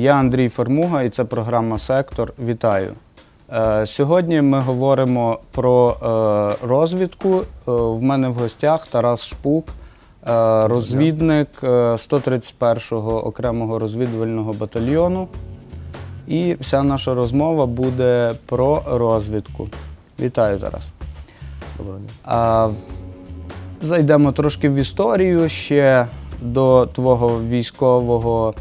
Я Андрій Фермуга і це програма Сектор. Вітаю. Е, Сьогодні ми говоримо про е, розвідку. Е, В мене в гостях Тарас Шпук, розвідник е, 131-го окремого розвідувального батальйону. І вся наша розмова буде про розвідку. Вітаю, Тарас. Доброго. Зайдемо трошки в історію ще до твого військового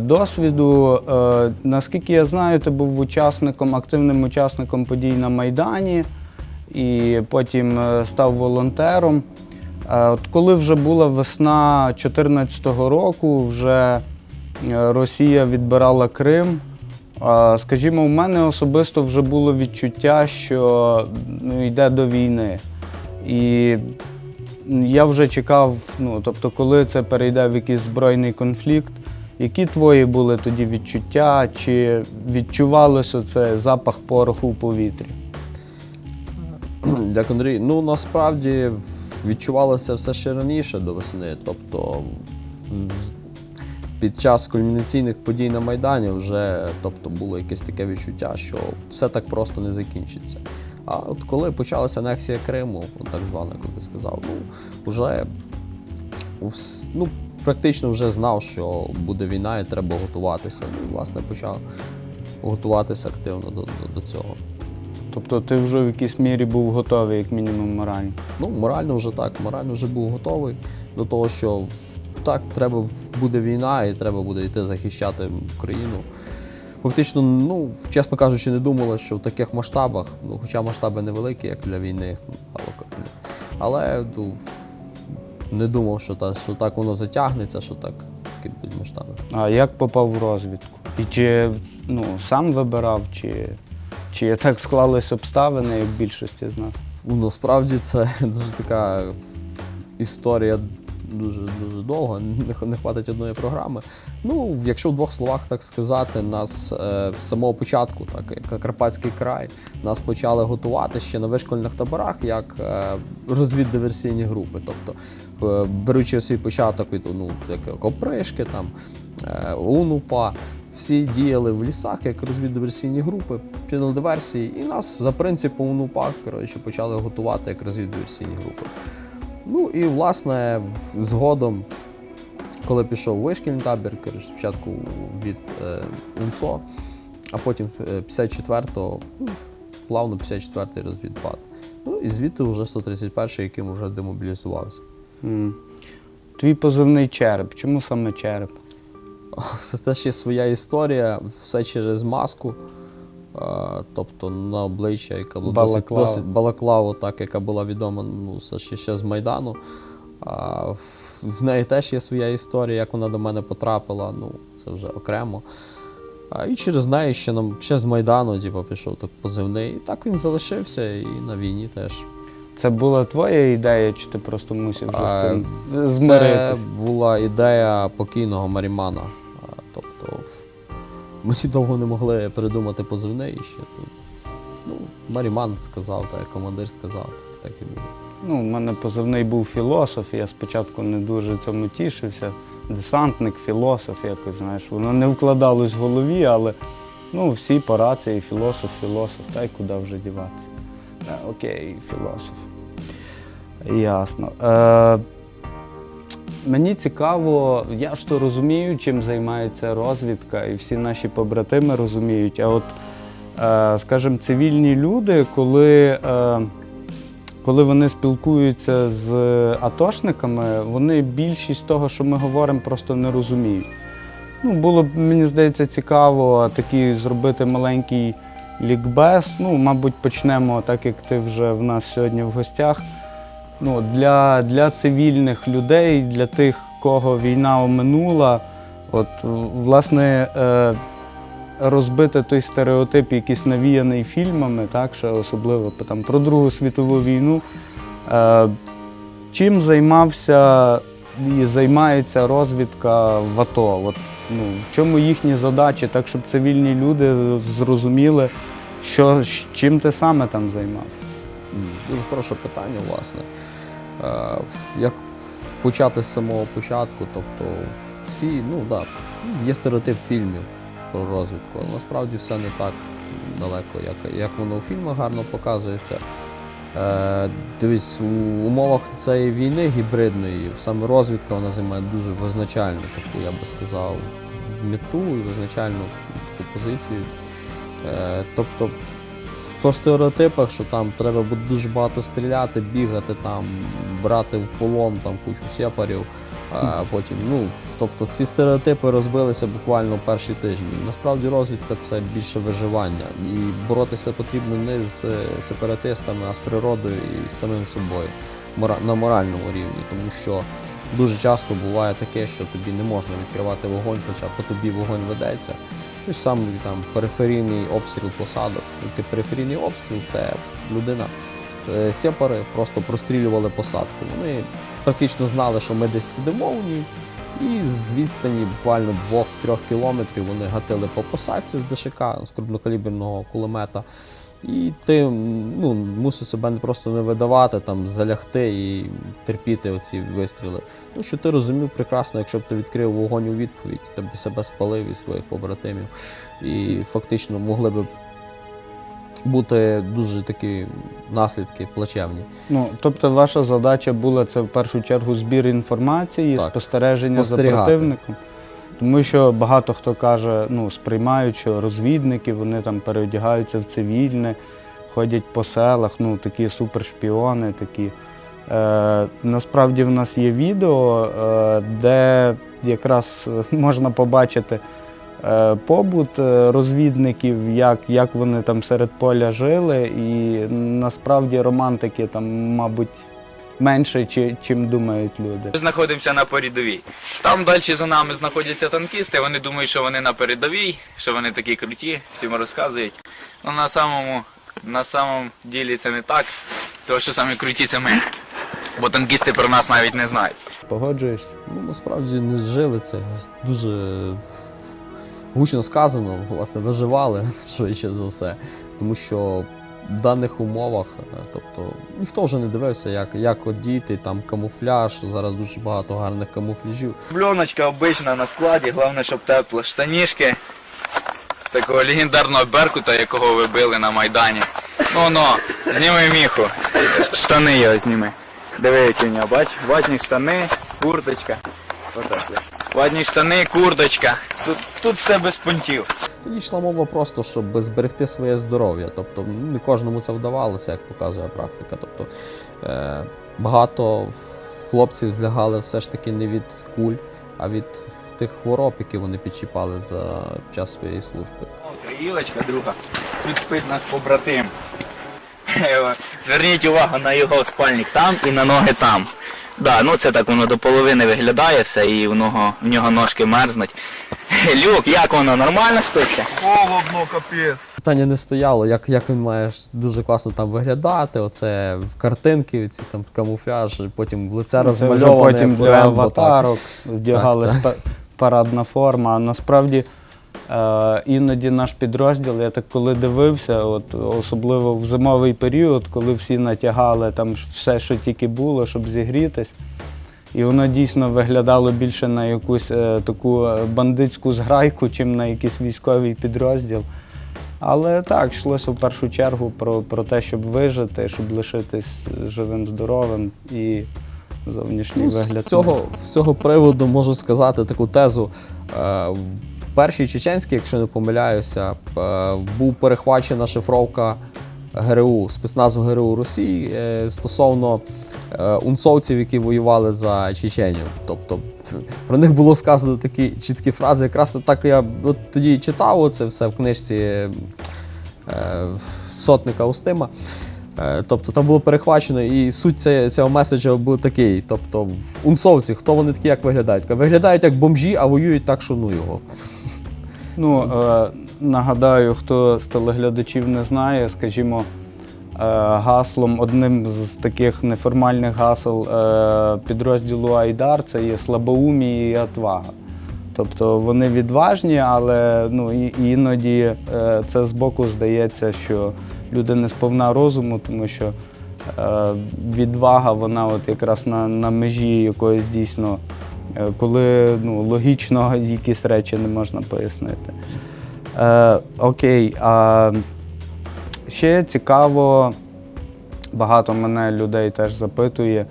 досвіду. Е, наскільки я знаю, ти був учасником, активним учасником подій на Майдані і потім е, став волонтером. Е, от коли вже була весна 2014 року, вже е, Росія відбирала Крим. Скажімо, у мене особисто вже було відчуття, що ну, йде до війни. І я вже чекав, ну, тобто, коли це перейде в якийсь збройний конфлікт. Які твої були тоді відчуття? Чи відчувалося це запах пороху у повітрі? Дякую, Андрій. Ну насправді відчувалося все ще раніше до весни. Тобто під час кульмінаційних подій на Майдані вже тобто, було якесь таке відчуття, що все так просто не закінчиться. А от коли почалася анексія Криму, так звана, ти сказав, ну вже ну, практично вже знав, що буде війна і треба готуватися. І, власне, почав готуватися активно до, до, до цього. Тобто ти вже в якійсь мірі був готовий, як мінімум, морально. Ну, морально вже так, морально вже був готовий до того, що так, треба буде війна і треба буде йти захищати Україну. Фактично, ну, чесно кажучи, не думали, що в таких масштабах, ну, хоча масштаби невеликі, як для війни, але, але ну, не думав, що, та, що так воно затягнеться, що так такі будуть масштаби. А як попав в розвідку? І чи ну, сам вибирав, чи, чи так склались обставини, як в більшості з нас? Ну, насправді це дуже така історія дуже дуже довга, не, не хватить одної програми. Ну, якщо в двох словах так сказати, нас е, з самого початку, так як Карпатський край, нас почали готувати ще на вишкольних таборах як е, розвіддиверсійні групи. Тобто, е, беручи свій початок від ну, як опришки, там, е, УНУПА, всі діяли в лісах як розвіддиверсійні групи, чинили диверсії, і нас за принципом УНУПА коротше, почали готувати як розвіддиверсійні групи. Ну і власне згодом, коли пішов вишкільний табір, спочатку від е, УНСО, а потім е, 54-го, ну, плавно 54-й розвідбат. Ну і звідти вже 131-й, яким вже демобілізувався. М. Твій позивний череп. Чому саме череп? Це теж є своя історія, все через маску. Тобто на обличчя, яка була Балаклава. досить балаклаву, так, яка була відома ну, ще, ще з Майдану. А, в, в неї теж є своя історія, як вона до мене потрапила, ну, це вже окремо. А, і через неї ще, нам, ще з Майдану типу, пішов так позивний. І так він залишився і на війні теж. Це була твоя ідея, чи ти просто мусив вже з цим Це була ідея покійного Марімана. Тобто мені довго не могли придумати позивний ще тут. Ну, Маріман сказав, так, командир сказав, так, так і було. Ну, у мене позивний був філософ, я спочатку не дуже цьому тішився. Десантник, філософ, якось, знаєш, воно не вкладалось в голові, але ну, всі по рації, філософ, філософ, та й куди вже діватися. Окей, філософ. Ясно. Е, мені цікаво, я ж то розумію, чим займається розвідка, і всі наші побратими розуміють. А от, е, скажімо, цивільні люди, коли. Е, коли вони спілкуються з атошниками, вони більшість того, що ми говоримо, просто не розуміють. Ну, було б, мені здається, цікаво такий зробити маленький лікбез. Ну, мабуть, почнемо, так як ти вже в нас сьогодні в гостях. Ну, для, для цивільних людей, для тих, кого війна оминула, от, власне, е, розбити той стереотип, якийсь навіяний фільмами, так, що особливо там, про Другу світову війну. Е, чим займався і займається розвідка в АТО? От, ну, в чому їхні задачі, так щоб цивільні люди зрозуміли, що, чим ти саме там займався? Дуже хороше питання, власне. Е, Як почати з самого початку, тобто всі, ну да, є стереотип фільмів про розвідку, але насправді все не так далеко, як, як воно у фільмах гарно показується. Е, дивись, у умовах цієї війни гібридної саме розвідка вона займає дуже визначальну таку, я би сказав, мету і визначальну таку позицію. Е, тобто по стереотипах, що там треба дуже багато стріляти, бігати, там, брати в полон там, кучу сепарів. А потім, ну, тобто ці стереотипи розбилися буквально перші тижні. Насправді розвідка це більше виживання. І боротися потрібно не з е, сепаратистами, а з природою і з самим собою на моральному рівні. Тому що дуже часто буває таке, що тобі не можна відкривати вогонь, хоча по тобі вогонь ведеться. Ну, сам там периферійний обстріл посадок. Такий периферійний обстріл це людина. Е, Сепари просто прострілювали посадку. Вони практично знали, що ми десь сидимо у ній, і з відстані буквально 2-3 кілометрів вони гатили по посадці з ДШК, з крупнокаліберного кулемета. І ти ну, мусив себе не просто не видавати, там, залягти і терпіти оці вистріли. Ну, що ти розумів прекрасно, якщо б ти відкрив вогонь у відповідь, ти б себе спалив і своїх побратимів. І фактично могли б бути дуже такі наслідки плачевні. Ну, тобто ваша задача була це в першу чергу збір інформації, Так, спостереження за противником. Тому що багато хто каже, ну, сприймають, що розвідники вони там переодягаються в цивільне, ходять по селах, ну, такі супершпіони, такі. Е, насправді в нас є відео, е, де якраз е, можна побачити е, побут е, розвідників, як, як вони там серед поля жили, і насправді романтики там, мабуть, менше, чи, чим думають люди. Ми знаходимося на передовій. Там далі за нами знаходяться танкісти. Вони думають, що вони на передовій, що вони такі круті, всім розказують. Ну на самому, на самому ділі це не так, тому що самі круті це ми. Бо танкісти про нас навіть не знають. Погоджуєшся? Ну, насправді не жили це дуже гучно сказано, власне, виживали швидше за все. Тому що в даних умовах, е, тобто ніхто вже не дивився, як, як одіти, там камуфляж, зараз дуже багато гарних камуфляжів. Бльоночка обична на складі, головне, щоб тепло. Штанішки такого легендарного беркута, якого ви били на Майдані. Ну ну, зніми міху. Штани його зніми. Диви, які у нього, бач, ватні штани, курточка. Отак. Ватні штани, курточка. Тут, тут все без понтів. Тоді йшла мова просто, щоб зберегти своє здоров'я. Тобто ну, не кожному це вдавалося, як показує практика. Тобто е, багато хлопців злягали все ж таки не від куль, а від тих хвороб, які вони підчіпали за час своєї служби. Криїлочка, друга. Тут спить наш побратим. Зверніть увагу на його спальник там і на ноги там. Да, ну це так воно до половини виглядає все і в нього, в нього ножки мерзнуть. Люк, як воно нормально спиться? Холодно, капець. Питання не стояло, як, як він має дуже класно там виглядати. Оце картинки, ці там камуфляж, потім лице Це розмальоване. потім як для Рембо, так. аватарок вдягали Так, спа- парадна форма. А насправді е, іноді наш підрозділ, я так коли дивився, от, особливо в зимовий період, коли всі натягали там все, що тільки було, щоб зігрітись. І воно дійсно виглядало більше на якусь е, таку е, бандитську зграйку, чим на якийсь військовий підрозділ. Але так, йшлося в першу чергу про, про те, щоб вижити, щоб лишитись живим, здоровим і зовнішній Ну, вигляд. з цього, з цього приводу можу сказати таку тезу. Е, в першій чеченській, якщо не помиляюся, був перехвачена шифровка ГРУ, спецназу ГРУ Росії е, стосовно е, унцовців, які воювали за Чеченію. Тобто про них було сказано такі чіткі фрази. Якраз так я от тоді читав це все в книжці е, сотника Устима. Тобто там було перехвачено, і суть цього меседжа був такий. Тобто, унцовці, хто вони такі, як виглядають? Виглядають як бомжі, а воюють так, що ну його. Ну, нагадаю, хто з телеглядачів не знає, скажімо, е, гаслом, одним з таких неформальних гасел е, підрозділу Айдар це є слабоумі і отвага. Тобто вони відважні, але ну, іноді е, це збоку здається, що люди не сповна розуму, тому що відвага, вона от якраз на, на межі якоїсь дійсно коли ну, логічно якісь речі не можна пояснити. Е, окей, а ще цікаво, багато мене людей теж запитує,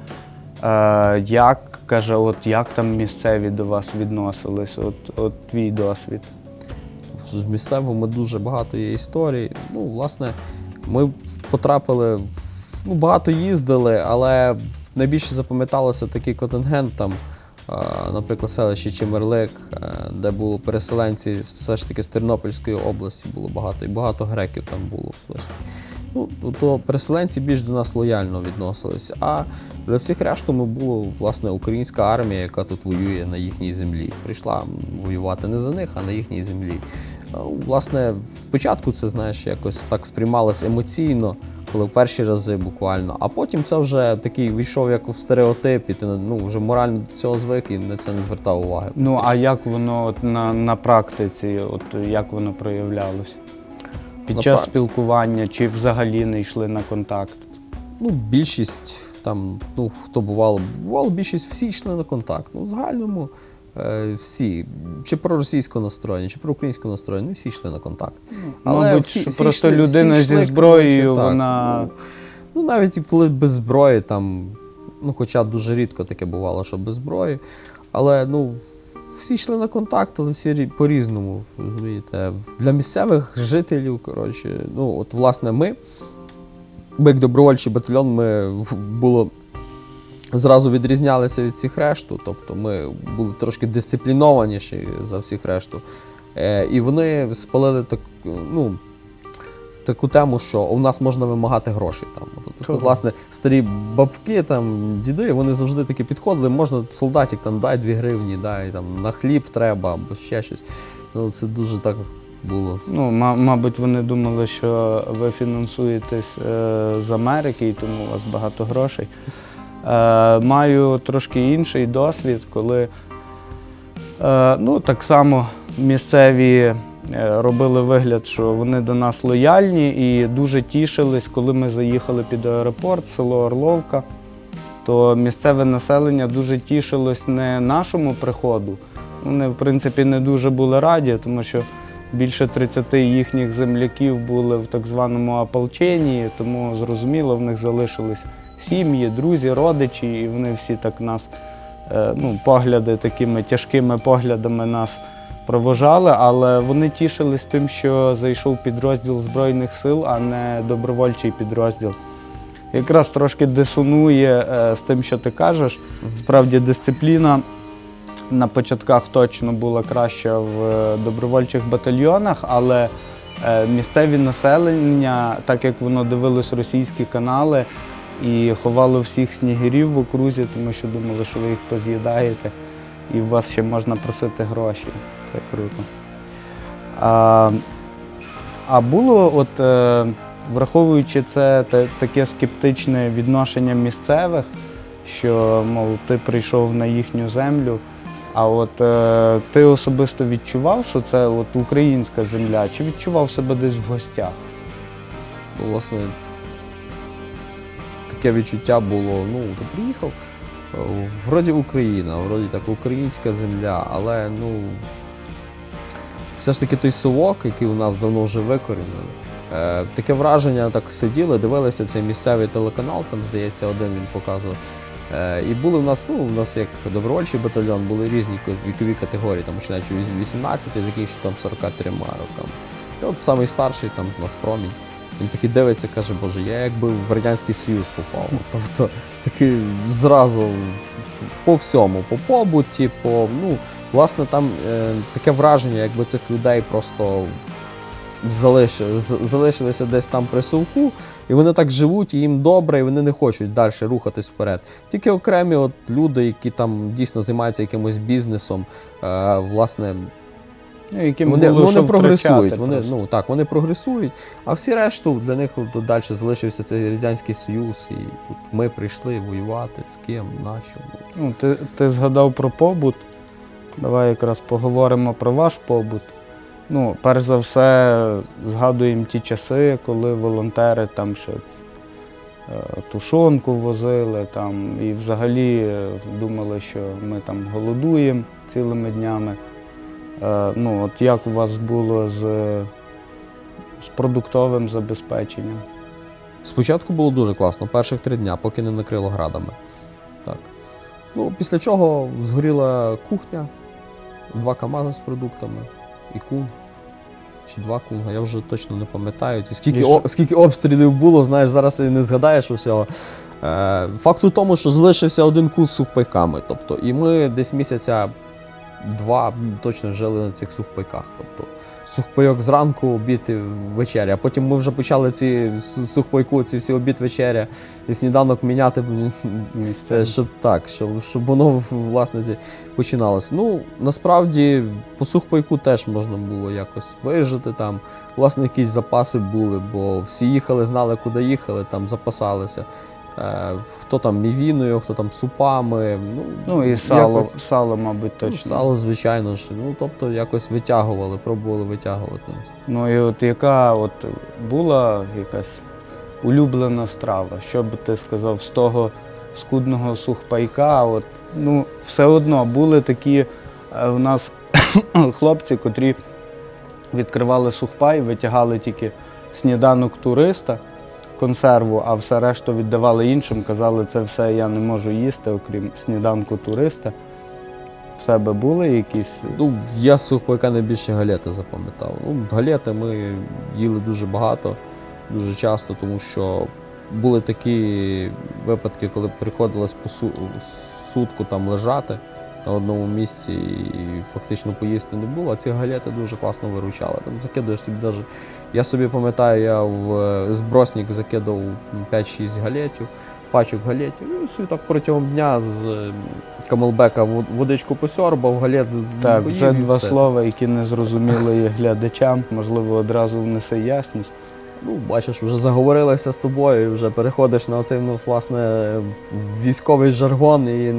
е, як каже, от як там місцеві до вас відносились, от, от твій досвід. В місцевому дуже багато є історій. Ну, власне, ми потрапили, ну, багато їздили, але найбільше запам'яталося такий контингент там, наприклад, селище Чемерлик, е, де були переселенці все ж таки з Тернопільської області було багато, і багато греків там було. Ну, то переселенці більш до нас лояльно відносилися. А для всіх решту ми була власне українська армія, яка тут воює на їхній землі. Прийшла воювати не за них, а на їхній землі. Власне, спочатку це знаєш, якось так сприймалось емоційно, коли в перші рази буквально. А потім це вже такий війшов як в стереотип, і ти ну, вже морально до цього звик і на це не звертав уваги. Ну, а як воно от на, на практиці, от як воно проявлялось? Під На час пра- спілкування чи взагалі не йшли на контакт? Ну, більшість там, ну хто бувало, бувало, більшість всі йшли на контакт. Ну, в загальному всі, чи проросійсько настроєні, чи проукраїнсько настроєні, ну, всі йшли на контакт. Мабуть, що просто людина зі йшли, зброєю, коротше, так. вона- Ну, ну, навіть і коли без зброї, там, ну, хоча дуже рідко таке бувало, що без зброї, але ну. Всі йшли на контакт, але всі по-різному. Розумієте. Для місцевих жителів, коротше, ну, от, власне, ми, ми як добровольчий батальйон, ми було зразу відрізнялися від всіх решту. Тобто ми були трошки дисциплінованіші за всіх решту. Е, і вони спалили так, ну, таку тему, що у нас можна вимагати грошей. Там. От, от, от, власне, старі бабки, там, діди, вони завжди таки підходили, можна солдатик там дай 2 гривні, дай там на хліб треба або ще щось. Ну, це дуже так було. Ну, ма- мабуть, вони думали, що ви фінансуєтесь е, з Америки і тому у вас багато грошей. Е, маю трошки інший досвід, коли е, ну, так само місцеві е, робили вигляд, що вони до нас лояльні і дуже тішились, коли ми заїхали під аеропорт, село Орловка, то місцеве населення дуже тішилось не нашому приходу. Вони, в принципі, не дуже були раді, тому що більше 30 їхніх земляків були в так званому ополченні, тому зрозуміло, в них залишились сім'ї, друзі, родичі, і вони всі так нас, е, ну, погляди такими тяжкими поглядами нас провожали, але вони тішились тим, що зайшов підрозділ Збройних сил, а не добровольчий підрозділ. Якраз трошки дисонує е, з тим, що ти кажеш. Справді дисципліна на початках точно була краща в е, добровольчих батальйонах, але місцеві населення, так як воно дивилось російські канали і ховало всіх снігирів в окрузі, тому що думали, що ви їх поз'їдаєте, і у вас ще можна просити гроші. Це круто. А, а було, от, е, враховуючи це та- таке скептичне відношення місцевих, що, мов, ти прийшов на їхню землю, а от е, ти особисто відчував, що це от українська земля, чи відчував себе десь в гостях? Власне, таке відчуття було. Ну, ти приїхав, е, вроді Україна, вроді так українська земля, але ну. Все ж таки той совок, який у нас давно вже викорінений. Е, таке враження, так сиділи, дивилися цей місцевий телеканал, там, здається, один він показував. Е, і були в нас, ну, у нас як добровольчий батальйон, були різні вікові категорії, там починаючи від 18, закінчуючи там 43 роками. І от самий старший там у нас промінь. Він такий дивиться, каже, Боже, я якби в Радянський Союз попав. Тобто такий зразу по всьому, по побуті, по ну, власне, там е, таке враження, якби цих людей просто залишили, залишилися десь там при совку, і вони так живуть, і їм добре, і вони не хочуть далі рухатись вперед. Тільки окремі от люди, які там дійсно займаються якимось бізнесом, е, власне, Ну, яким вони, було, вони що прогресують. втрачати Вони, просто. ну, так, вони прогресують, а всі решту для них от далі залишився цей Радянський Союз, і тут ми прийшли воювати з ким, на що. Ну, ти, ти згадав про побут. Давай якраз поговоримо про ваш побут. Ну, перш за все, згадуємо ті часи, коли волонтери там ще е, тушонку возили там, і взагалі е, думали, що ми там голодуємо цілими днями. Е, Ну, от як у вас було з, з продуктовим забезпеченням? Спочатку було дуже класно, перших три дня, поки не накрило градами. Так. Ну, після чого згоріла кухня, два КАМАЗи з продуктами і кун. Чи два кунга, я вже точно не пам'ятаю. Скільки, о, скільки обстрілів було, знаєш, зараз і не згадаєш усього. Е, факт у тому, що залишився один кун з сухпайками. Тобто, і ми десь місяця два точно жили на цих сухпайках. Тобто сухпайок зранку, обід і вечеря. А потім ми вже почали ці сухпайку, ці всі обід вечеря і сніданок міняти, б, е, щоб так, щоб, щоб воно власне починалось. Ну, насправді, по сухпайку теж можна було якось вижити там. Власне, якісь запаси були, бо всі їхали, знали, куди їхали, там запасалися. Е, хто там мівіною, хто там супами. Ну, Ну і сало, якось- сало, мабуть, Ну. Сало, звичайно ж. Ну, тобто якось витягували, пробували витягувати. Ну і от яка от була якась улюблена страва? Що би ти сказав з того скудного сухпайка? От, ну, все одно були такі е, в нас хлопці, котрі відкривали сухпай, витягали тільки сніданок туриста, консерву, а все решту віддавали іншим. Казали, це все я не можу їсти, окрім сніданку туриста. В тебе були якісь Ну, я з сухпайка найбільше галети запам'ятав. Ну, галети ми їли дуже багато, дуже часто, тому що були такі випадки, коли приходилось по су- сутку там лежати на одному місці і фактично поїсти не було. А ці галети дуже класно виручали. Там закидуєш собі даже. Я собі пам'ятаю, я в е, збросник закидав 5-6 галетів, пачок галетів. І собі так протягом дня з камелбека вод- водичку посьорбав, галет з- Так, поїв вже і два все. слова, які не зрозуміли глядачам, можливо, одразу внесе ясність. Ну, бачиш, вже заговорилися з тобою, і вже переходиш на оцей ну, власне військовий жаргон і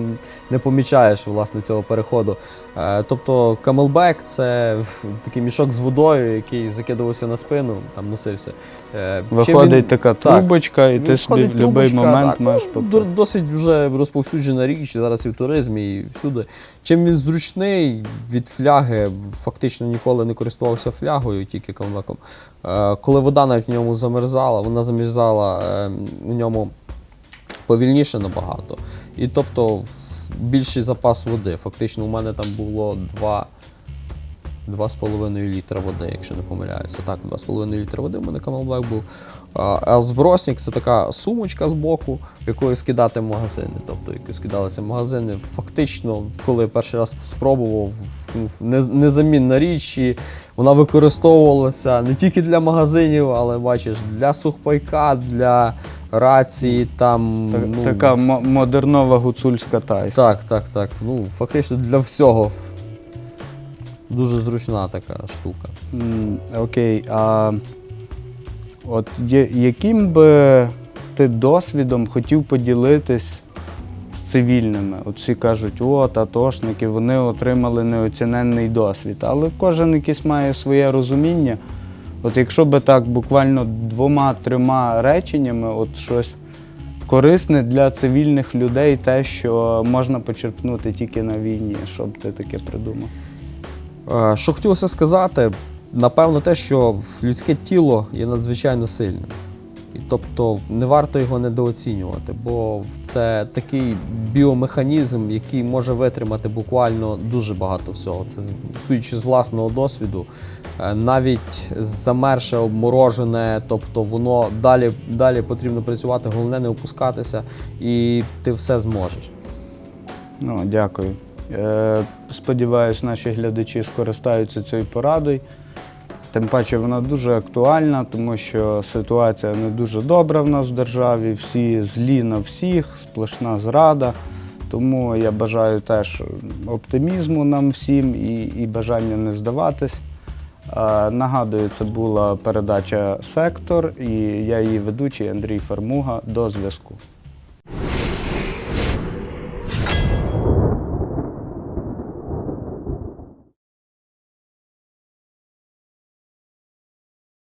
не помічаєш власне цього переходу. Е, тобто камелбек це такий мішок з водою, який закидувався на спину, там носився. Е, Виходить він- така так, трубочка, і ти він собі в будь-який момент так, маєш ну, попити. до- Досить вже розповсюджена річ зараз і в туризмі, і всюди. Чим він зручний від фляги, фактично ніколи не користувався флягою, тільки камбеком. Е, Коли вода навіть в ньому замерзала, вона замерзала в ньому повільніше набагато. І тобто більший запас води. Фактично, у мене там було два. 2,5 літра води, якщо не помиляюся. Так, 2,5 літра води в мене камелбек був. А, збросник це така сумочка з боку, якою скидати магазини. Тобто, яку скидалися магазини. Фактично, коли я перший раз спробував, ну, незамінна річ, і вона використовувалася не тільки для магазинів, але бачиш, для сухпайка, для рації, там. Так- ну, Така модернова гуцульська тайська. так, так, так. Ну, фактично для всього. Дуже зручна така штука. Окей, а от яким би ти досвідом хотів поділитись з цивільними? От всі кажуть, от атошники, вони отримали неоціненний досвід. Але кожен якийсь має своє розуміння. От якщо би так буквально двома-трьома реченнями, от щось корисне для цивільних людей, те, що можна почерпнути тільки на війні, що б ти таке придумав? Е, Що хотілося сказати, напевно, те, що людське тіло є надзвичайно сильним. І тобто не варто його недооцінювати, бо це такий біомеханізм, який може витримати буквально дуже багато всього. Це судячи з власного досвіду, е, навіть замерше, обморожене, тобто воно далі, далі потрібно працювати, головне не опускатися, і ти все зможеш. Ну, дякую. Е, сподіваюсь, наші глядачі скористаються цією порадою. Тим паче вона дуже актуальна, тому що ситуація не дуже добра в нас в державі, всі злі на всіх, сплошна зрада. Тому я бажаю теж оптимізму нам всім і, і бажання не здаватись. Е, Нагадую, це була передача Сектор і я її ведучий Андрій Фермуга. До зв'язку.